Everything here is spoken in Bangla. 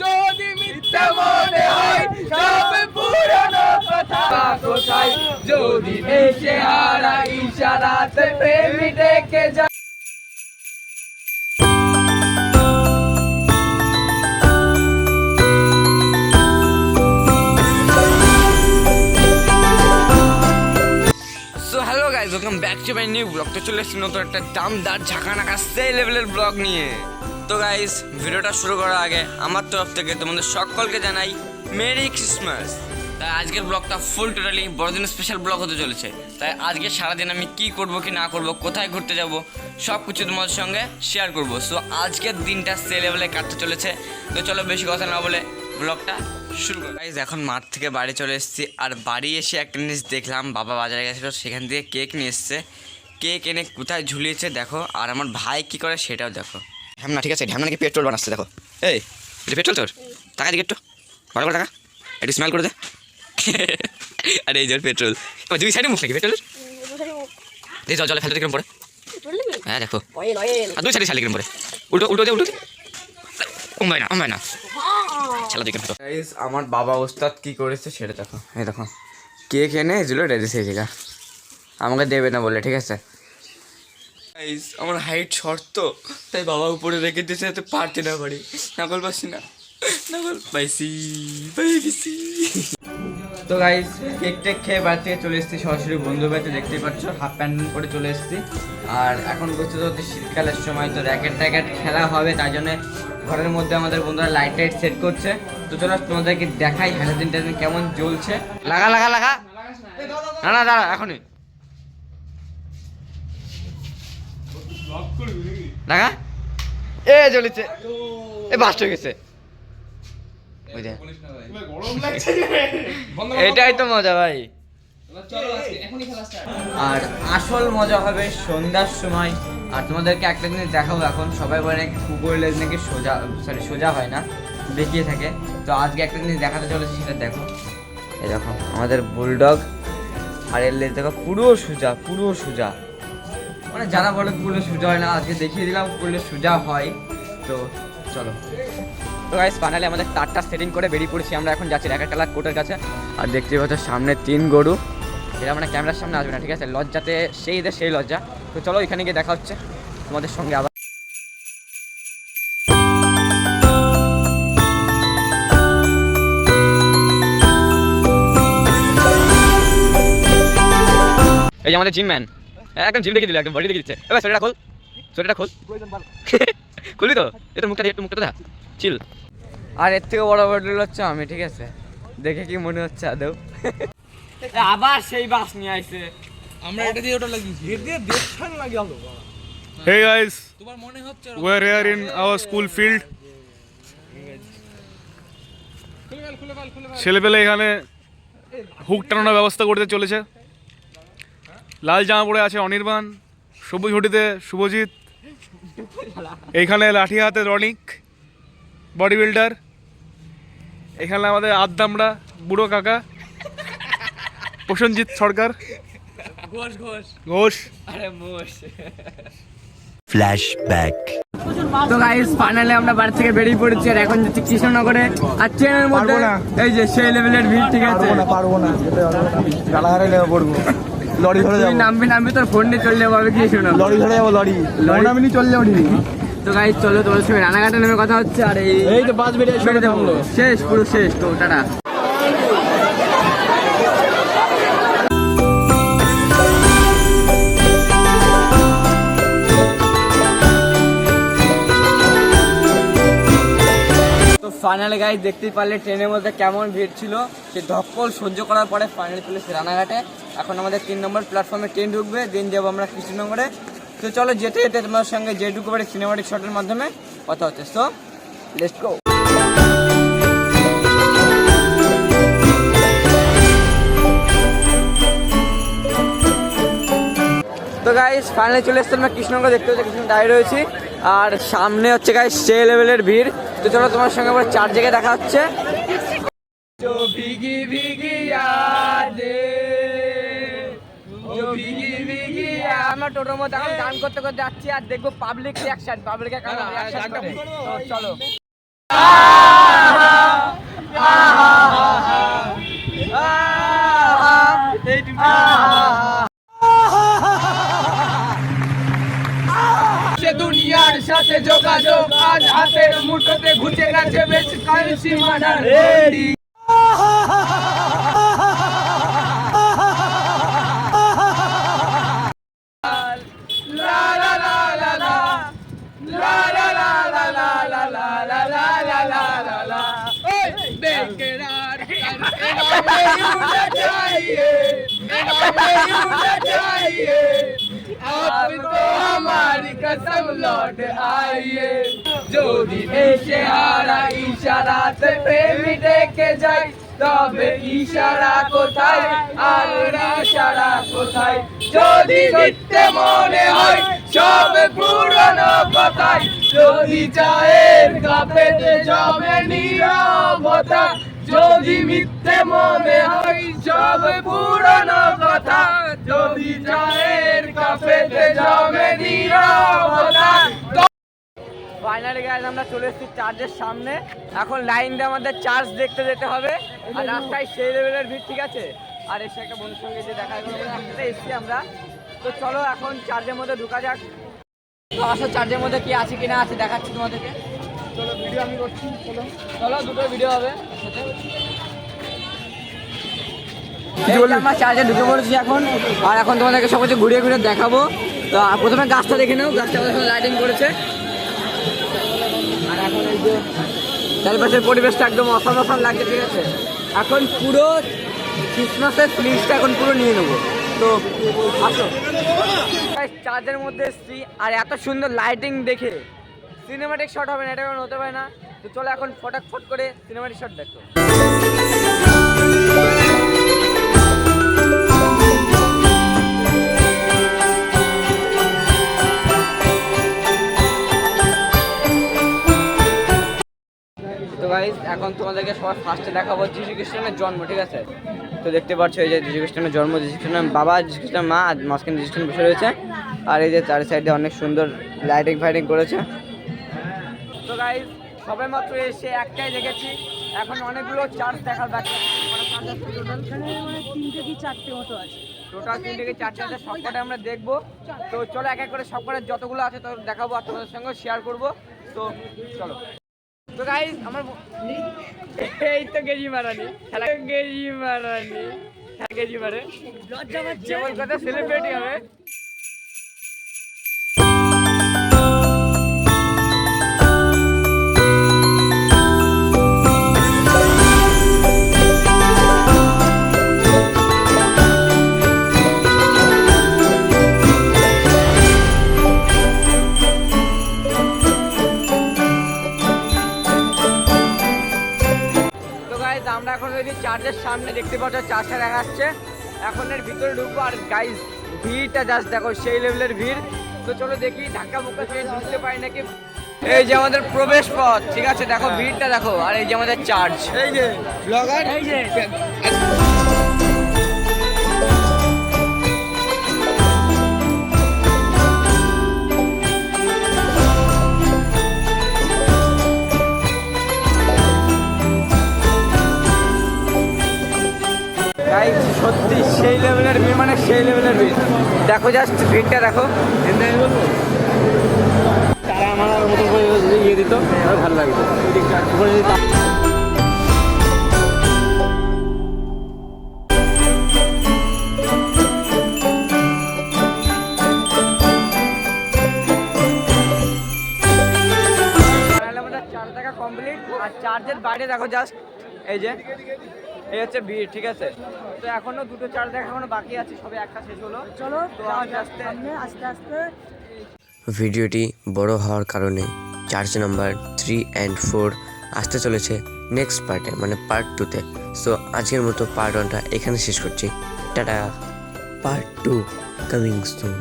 যদি মিথ্যা মনে হয় সব পুরনো কথা কোথায় যদি এসে হারা ইশারাতে প্রেম ডেকে যায় welcome back to my new blog তো চলে এসেছি নতুন একটা দামদার ঝাঁকানাকা সেই লেভেলের ব্লগ নিয়ে। তো গাইজ ভিডিওটা শুরু করার আগে আমার তরফ থেকে তোমাদের সকলকে জানাই মেরি ক্রিসমাস তাই আজকের ব্লগটা ফুল টোটালি বড়দিন স্পেশাল ব্লগ হতে চলেছে। তাই আজকে সারাদিন আমি কি করব, কি না করব, কোথায় ঘুরতে যাব সব কিছু তোমাদের সঙ্গে শেয়ার করব। সো আজকের দিনটা সে লেভেলে কাটতে চলেছে। তো চলো বেশি কথা না বলে ব্লগটা শুরু করি। গাইজ এখন মাঠ থেকে বাড়ি চলে এসেছি। আর বাড়ি এসে একটা জিনিস দেখলাম বাবা বাজারে গেছিল সেখান থেকে কেক নিয়ে এসছে। কেক এনে কোথায় ঝুলিয়েছে দেখো আর আমার ভাই কি করে সেটাও দেখো। ঢ্যামনা ঠিক আছে ঢ্যামনা নাকি পেট্রোল বানাচ্ছে দেখো। এই এটা পেট্রোল তোর? টাকা দিকে একটু বারো করে টাকা। একটু স্মেল করে দে। আরে এই জল পেট্রোল। দুই সাইডে মুখ নাকি পেট্রোলের? এই জল জলে ফেলতে কিরম পড়ে হ্যাঁ দেখো। আর দুই সাইডে ছালে কিরম পড়ে উল্টো উল্টো দে উল্টো দে। না না। আমার বাবা ওস্তাদ কি করেছে সেটা দেখো। এই দেখো। কেক রেডি আমাকে দেবে না বলে, ঠিক আছে? গাইস আমার হাইট শর্ট তো, তাই বাবা উপরে রেখে দিয়েছে যাতে পারতে না পারি। নকল পাচ্ছি না। নকল পাইছি তো গাইস কেক টেক খেয়ে বাড়ি থেকে চলে এসেছি সরাসরি বন্ধু বাড়িতে, দেখতেই পাচ্ছ হাফ প্যান্ট পরে চলে এসেছি। আর এখন বলছে তো শীতকালের সময়, তো র্যাকেট ট্যাকেট খেলা হবে, তাই জন্য ঘরের মধ্যে আমাদের বন্ধুরা লাইট টাইট সেট করছে। তো চলো তোমাদেরকে দেখাই হ্যালোজিন ট্যালোজিন কেমন জ্বলছে। লাগা লাগা লাগা। না না দাঁড়া এখনই। লাগা? এ জ্বলেছে। এ বাস্ট হয়ে গেছে। এটাই তো মজা ভাই। আর আসল মজা হবে সন্ধ্যার সময়। আর তোমাদেরকে একটা জিনিস দেখাবো এখন, সবাই বলে নাকি কুকুরের লেজ নাকি সোজা সরি সোজা হয় না, বেঁকিয়ে থাকে। তো আজকে একটা জিনিস দেখাতে চলেছি, সেটা দেখো। এই দেখো, আমাদের বুলডগ আর এর লেজ দেখো, পুরো সোজা পুরো সোজা। মানে যারা বলে পুরো সোজা হয় না, আজকে দেখিয়ে দিলাম পুরো সোজা হয়। তো চলো। তো গাইস ফাইনালি আমাদের তারটা সেটিং করে বেরিয়ে পড়েছি, আমরা এখন যাচ্ছি র্যাকেট কালার কোর্টের কাছে। আর দেখতে পাচ্ছ সামনে তিন গরু। এটা মানে ক্যামেরার সামনে আসবে না, ঠিক আছে? লজ্জাতে সেই ঈদের সেই লজ্জা। তো চলো এখানে গিয়ে দেখা হচ্ছে। তোমাদের সঙ্গে আবার এই যে আমাদের জিম ম্যান। একদম জিম দেখে দিল, একদম বডি দেখে দিচ্ছে। এবার শরীরটা খোল শরীরটা খোল। খুলবি তো? এটা মুখটা একটু মুখটা দেখা চিল আর এর থেকে বড় বড় হচ্ছে আমি, ঠিক আছে? দেখে কি মনে হচ্ছে আদৌ? আবার সেই বাস নিয়ে আইছে। আমরা এটা দিয়ে ওটা লাগিয়েছি। এর দিয়ে দেখছান লাগে আলো Hey guys, তোমার মনে হচ্ছে we're here in our school field. খুলে ফেল খুলে ফেল খুলে ফেল। ছেলেপেলে এখানে হুক টানানোর ব্যবস্থা করতে চলেছে। লাল জামা পরে আছে অনির্বাণ সবুজ হুটিতে শুভজিৎ এইখানে লাঠি হাতে রনিক বডি বিল্ডার এখানে আমাদের আদ্দামরা বুড়ো কাকা প্রসেনজিৎ সরকার। ঘোষ ঘোষ। ঘোষ। আরে মোষ। Flashback. তো গাইস ফাইনালি আমরা বাড়ি থেকে বেরিয়ে পড়েছি আর এখন যাচ্ছি কৃষ্ণনগরে। আর ট্রেনের মধ্যে এই যে সেই লেভেলের ভিড় ঠিক আছে? পারব না গালাগারে লেগে পড়ব। লরি ধরে যাব। নামবি নামবি তোর ফোন নিয়ে চলে যাব আমি কি শুনো লরি ধরে যাব লরি। লরি? আমি চলে যাব ঠিক তো গাইস চলো তোমার সঙ্গে রানাঘাটে নেমে কথা হচ্ছে আর এই তো বাস বেরিয়ে বেরিয়ে শেষ পুরো শেষ। তো টাটা। ফাইনালি গাইজ দেখতেই পারলে ট্রেনের মধ্যে কেমন ভিড় ছিল। সে ধক্কল সহ্য করার পরে ফাইনাল চলে রানাঘাটে। এখন আমাদের তিন নম্বর প্ল্যাটফর্মে ট্রেন ঢুকবে। দিন যাব আমরা কৃষ্ণনগরে। তো চলো যেতে যেতে তোমার সঙ্গে যে যেটুকু পারে সিনেমাটিক শটের মাধ্যমে কথা হচ্ছে। সো লেটস গো তো গাইস ফাইনালি চলে এসছি আমরা কৃষ্ণনগর। দেখতে হচ্ছে কৃষ্ণ দাঁড়িয়ে রয়েছি। আর সামনে হচ্ছে গাইস সে লেভেলের ভিড়। তো চলো তোমার সঙ্গে আবার চার জায়গায় দেখা হচ্ছে আমরা টোটোর মধ্যে এখন গান করতে করতে যাচ্ছি আর দেখব পাবলিক রিয়াকশন পাবলিকের চলো এইটুকু যোগাযোগ আজ হাতের মুঠোতে ঘুচে গেছে বেশ কাল সীমানার রেডি बेकरार चाहिए आप तो हमारी कसम लौट आइए जो भी देशे हारा ইশারাতে প্রেমী ডেকে যায় তবে ইশারা কোথায় আর ইশারা কোথায় যদি মিথ্যে মনে হয় সব পুরনো কথায় যদি চায়ের কাপেতে জমে নীরবতা যদি মিথ্যে মনে হয় সব পুরনো কথা যদি চায়ের কাপেতে নীরবতা ফাইনালি গাইজ আমরা চলে এসেছি চার্জের সামনে। এখন লাইন দিয়ে আমাদের চার্জ দেখতে যেতে হবে। আর রাস্তায় সেই লেভেলের ভিড় ঠিক আছে? আর এসে একটা বন্ধুর সঙ্গে যে দেখা গেলো রাস্তাতে এসেছি আমরা। তো চলো এখন চার্জের মধ্যে ঢুকা যাক। তো আসো চার্জের মধ্যে কি আছে কি না আছে দেখাচ্ছি তোমাদেরকে। চলো ভিডিও আমি করছি চলো। চলো দুটো ভিডিও হবে। একসাথে। আমরা চার্জে ঢুকে পড়েছি এখন আর এখন তোমাদেরকে সব কিছু ঘুরিয়ে ঘুরিয়ে দেখাবো। তো প্রথমে গাছটা দেখে নাও গাছটা লাইটিং করেছে। আর এখন এই যে চারিপাশের পরিবেশটা একদম অসাম অসাম লাগছে ঠিক আছে? এখন পুরো ক্রিসমাসের ফিলিংসটা এখন পুরো নিয়ে নেব। তো আসো। চার্জের মধ্যে এসছি আর এত সুন্দর লাইটিং দেখে। সিনেমাটিক শট হবে না এটা কোনো হতে পারে না। তো চলো এখন ফটাক ফট করে সিনেমাটিক শট দেখো। গাইজ এখন তোমাদেরকে সবার ফার্স্টে দেখাবো যীশু খ্রিস্টানের জন্ম ঠিক আছে? তো দেখতে পাচ্ছ এই যে যীশু খ্রিস্টানের জন্ম যীশু খ্রিস্টানের বাবা যীশু খ্রিস্টানের মা আর মাঝখানে যীশু খ্রিস্টান বসে রয়েছে। আর এই যে চারি সাইডে অনেক সুন্দর লাইটিং ফাইটিং করেছে। তো গাইজ সবে মাত্র এসে একটাই দেখেছি। এখন অনেকগুলো চার্জ দেখার বাকি তিনটে কি চারটে মতো আছে? টোটাল তিন থেকে চারটে আছে সবকটা আমরা দেখব। তো চলো এক এক করে সবকটা যতগুলো আছে তো দেখাবো আর তোমাদের সঙ্গে শেয়ার করব। তো চলো। তো গাইজ আমার এই তো গেজি মারানি। খেলা গেজি মারানি। খেলা গেজি মারে। যেমন কথা সেলিব্রিটি হবে। সামনে দেখতে পাচ্ছ দেখা দেখাচ্ছে এখন এর ভিতরে ঢুকবো আর গাইজ ভিড়টা জাস্ট দেখো সেই লেভেলের ভিড়। তো চলো দেখি ধাক্কা মুক্কা খেয়ে ঢুকতে পারি নাকি? এই যে আমাদের প্রবেশ পথ ঠিক আছে দেখো ভিড়টা দেখো আর এই যে আমাদের চার্জ এই যে ব্লগার এই যে। সত্যি সেই লেভেলের ভিড় মানে সেই লেভেলের ভিড়। দেখো জাস্ট ভিড়টা দেখো। তারা আমার মতো করে ইয়ে দিত ভালো লাগতো। চার টাকা কমপ্লিট আর চার্জের বাইরে দেখো জাস্ট এই যে। এই হচ্ছে ভিড় ঠিক আছে? তো এখনও দুটো চার্জ দেখা এখনও বাকি আছে সবে একটা শেষ হলো। চলো তো আস্তে আস্তে আস্তে আস্তে। ভিডিওটি বড় হওয়ার কারণে charge number three and four আসতে চলেছে নেক্সট পার্টে মানে পার্ট টুতে। সো আজকের মতো পার্ট ওয়ানটা এখানে শেষ করছি। Ta ta. Part two coming soon